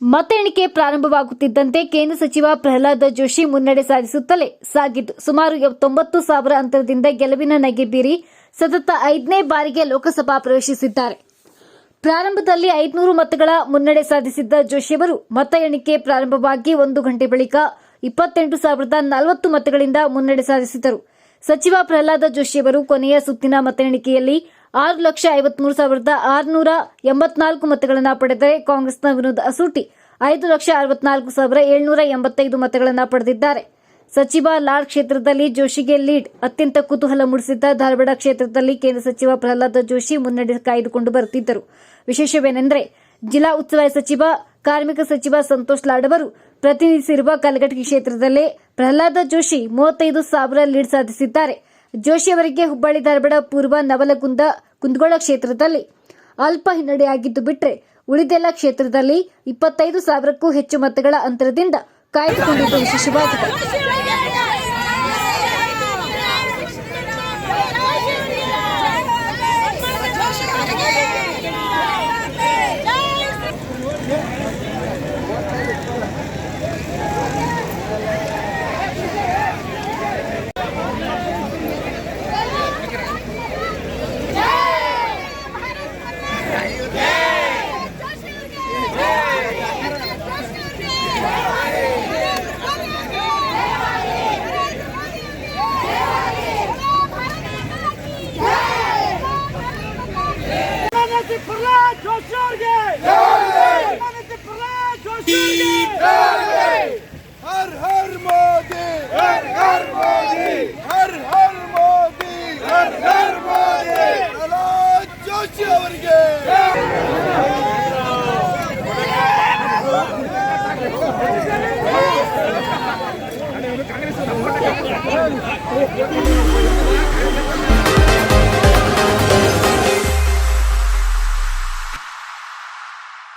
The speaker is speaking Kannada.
ಮತ ಎಣಿಕೆ ಪ್ರಾರಂಭವಾಗುತ್ತಿದ್ದಂತೆ ಕೇಂದ್ರ ಸಚಿವ ಪ್ರಹ್ಲಾದ್ ಜೋಶಿ ಮುನ್ನಡೆ ಸಾಧಿಸುತ್ತಲೇ ಸಾಗಿದ್ದು, ಸುಮಾರು ತೊಂಬತ್ತು ಸಾವಿರ ಅಂತರದಿಂದ ಗೆಲುವಿನ ನಗೆ ಬೀರಿ ಸತತ ಐದನೇ ಬಾರಿಗೆ ಲೋಕಸಭಾ ಪ್ರವೇಶಿಸಿದ್ದಾರೆ. ಪ್ರಾರಂಭದಲ್ಲಿ ಐದುನೂರು ಮತಗಳ ಮುನ್ನಡೆ ಸಾಧಿಸಿದ್ದ ಜೋಶಿಯವರು ಮತ ಎಣಿಕೆ ಪ್ರಾರಂಭವಾಗಿ ಒಂದು ಗಂಟೆ ಬಳಿಕ ಇಪ್ಪತ್ತೆಂಟು ಸಾವಿರದ ನಲವತ್ತು ಮತಗಳಿಂದ ಮುನ್ನಡೆ ಸಾಧಿಸಿದರು ಸಚಿವ ಪ್ರಹ್ಲಾದ ಜೋಶಿಯವರು ಕೊನೆಯ ಸುತ್ತಿನ ಮತ ಎಣಿಕೆಯಲ್ಲಿ ಆರು ಲಕ್ಷ ಐವತ್ಮೂರು ಸಾವಿರದ ಆರುನೂರ ಎಂಬತ್ನಾಲ್ಕು ಮತಗಳನ್ನು ಪಡೆದರೆ ಕಾಂಗ್ರೆಸ್ನ ವಿನೋದ್ ಅಸೂಟಿ ಐದು ಲಕ್ಷ ಅರವತ್ನಾಲ್ಕು ಸಾವಿರ ಏಳ್ನೂರ ಎಂಬತ್ತೈದು ಮತಗಳನ್ನು ಪಡೆದಿದ್ದಾರೆ. ಸಚಿವ ಲಾಡ್ ಕ್ಷೇತ್ರದಲ್ಲಿ ಜೋಶಿಗೆ ಲೀಡ್. ಅತ್ಯಂತ ಕುತೂಹಲ ಮೂಡಿಸಿದ್ದ ಧಾರವಾಡ ಕ್ಷೇತ್ರದಲ್ಲಿ ಕೇಂದ್ರ ಸಚಿವ ಪ್ರಹ್ಲಾದ ಜೋಶಿ ಮುನ್ನಡೆ ಕಾಯ್ದುಕೊಂಡು ಬರುತ್ತಿದ್ದರು. ವಿಶೇಷವೇನೆಂದರೆ, ಜಿಲ್ಲಾ ಉಸ್ತುವಾರಿ ಸಚಿವ, ಕಾರ್ಮಿಕ ಸಚಿವ ಸಂತೋಷ್ ಲಾಡ್ ಅವರು ಪ್ರತಿನಿಧಿಸಿರುವ ಕಲಘಟಗಿ ಕ್ಷೇತ್ರದಲ್ಲೇ ಪ್ರಹ್ಲಾದ ಜೋಶಿ ಮೂವತ್ತೈದು ಸಾವಿರ ಲೀಡ್ ಸಾಧಿಸಿದ್ದಾರೆ. ಜೋಶಿ ಅವರಿಗೆ ಹುಬ್ಬಳ್ಳಿ ಧಾರವಾಡ ಪೂರ್ವ ನವಲಗುಂದ ಕುಂದಗೋಳ ಕ್ಷೇತ್ರದಲ್ಲಿ ಅಲ್ಪ ಹಿನ್ನಡೆಯಾಗಿದ್ದು ಬಿಟ್ಟರೆ ಉಳಿದೆಲ್ಲ ಕ್ಷೇತ್ರದಲ್ಲಿ ಇಪ್ಪತ್ತೈದು ಸಾವಿರಕ್ಕೂ ಹೆಚ್ಚು ಮತಗಳ ಅಂತರದಿಂದ ಕಾಯ್ದುಕೊಂಡಿದ್ದು ವಿಶೇಷವಾಗಿದೆ. Thank you.